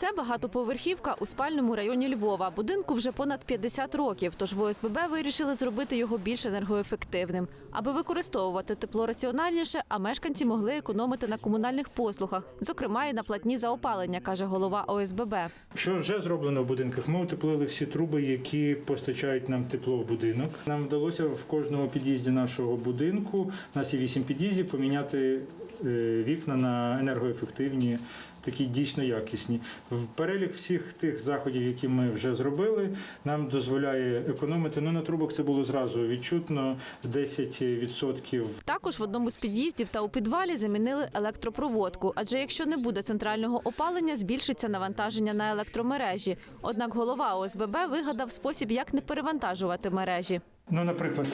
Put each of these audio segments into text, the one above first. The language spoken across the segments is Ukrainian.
Це багатоповерхівка у спальному районі Львова. Будинку вже понад 50 років, тож в ОСББ вирішили зробити його більш енергоефективним, аби використовувати тепло раціональніше, а мешканці могли економити на комунальних послугах, зокрема і на платні за опалення, каже голова ОСББ. Що вже зроблено в будинках? Ми утеплили всі труби, які постачають нам тепло в будинок. Нам вдалося в кожному під'їзді нашого будинку, у нас є вісім під'їздів, поміняти е, вікна на енергоефективні, такі дійсно якісні. В перелік всіх тих заходів, які ми вже зробили, нам дозволяє економити. Ну на трубах це було зразу відчутно 10%. Також в одному з під'їздів та у підвалі замінили електропроводку, адже якщо не буде центрального опалення, збільшиться навантаження на електромережі. Однак голова ОСББ вигадав спосіб, як не перевантажувати мережі. Ну, наприклад,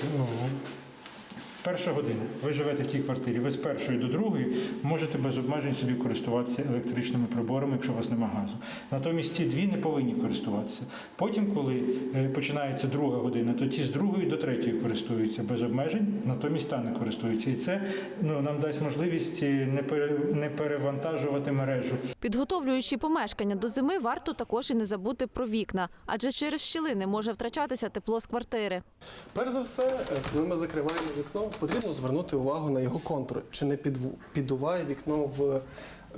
перша година. Ви живете в тій квартирі. Ви з першої до другої можете без обмежень собі користуватися електричними приборами, якщо у вас нема газу. Натомість ті дві не повинні користуватися. Потім, коли е, починається друга година, то ті з другої до третьої користуються без обмежень, натомість та не користуються. І це ну, нам дасть можливість е, не пере- не перевантажувати мережу. Підготовлюючи помешкання до зими, варто також і не забути про вікна, адже через щілини може втрачатися тепло з квартири. Перш за все, е, коли ми закриваємо вікно, потрібно звернути увагу на його контур, чи не піддуває вікно в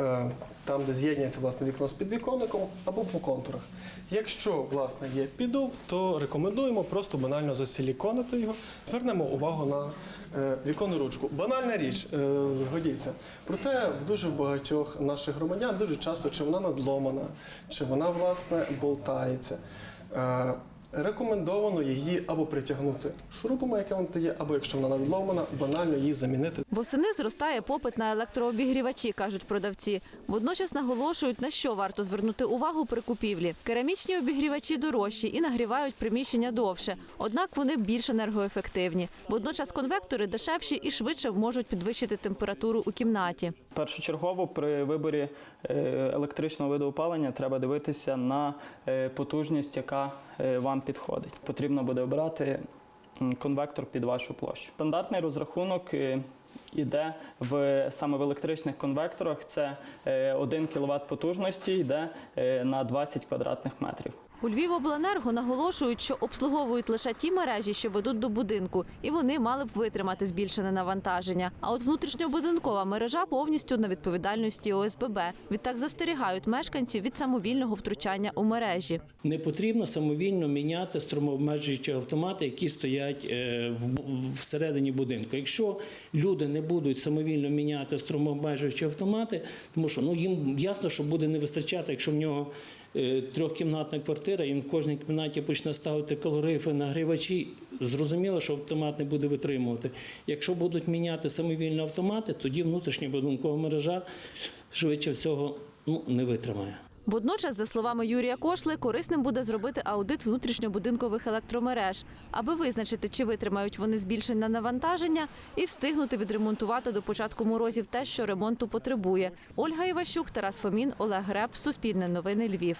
е, там, де з'єднується власне вікно з підвіконником або по контурах. Якщо власне є підув, то рекомендуємо просто банально засиліконити його. Звернемо увагу на е, віконну ручку. Банальна річ, е, згодіться. Проте в дуже багатьох наших громадян дуже часто чи вона надломана, чи вона власне болтається. Е, Рекомендовано її або притягнути шурупами, яке вона є, або якщо вона надломана, банально її замінити. Восени зростає попит на електрообігрівачі, кажуть продавці. Водночас наголошують, на що варто звернути увагу при купівлі. Керамічні обігрівачі дорожчі і нагрівають приміщення довше, однак вони більш енергоефективні. Водночас конвектори дешевші і швидше можуть підвищити температуру у кімнаті. Першочергово при виборі е, електричного виду опалення треба дивитися на е, потужність, яка е, вам підходить. Потрібно буде обирати конвектор під вашу площу. Стандартний розрахунок е, іде в саме в електричних конвекторах. Це е, 1 кВт потужності йде е, на 20 квадратних метрів. У Львівобленерго наголошують, що обслуговують лише ті мережі, що ведуть до будинку, і вони мали б витримати збільшене навантаження. А от внутрішньобудинкова мережа повністю на відповідальності ОСББ. Відтак застерігають мешканців від самовільного втручання у мережі. Не потрібно самовільно міняти струмообмежуючі автомати, які стоять е, всередині будинку. Якщо люди не будуть самовільно міняти струмообмежуючі автомати, тому що ну їм ясно, що буде не вистачати, якщо в нього трьохкімнатна квартира, і в кожній кімнаті почне ставити калорифи, нагрівачі. Зрозуміло, що автомат не буде витримувати. Якщо будуть міняти самовільно автомати, тоді внутрішня будинкова мережа швидше всього ну, не витримає. Водночас, за словами Юрія Кошли, корисним буде зробити аудит внутрішньобудинкових електромереж, аби визначити, чи витримають вони збільшення навантаження, і встигнути відремонтувати до початку морозів те, що ремонту потребує. Ольга Іващук, Тарас Фомін, Олег Греб, Суспільне новини Львів.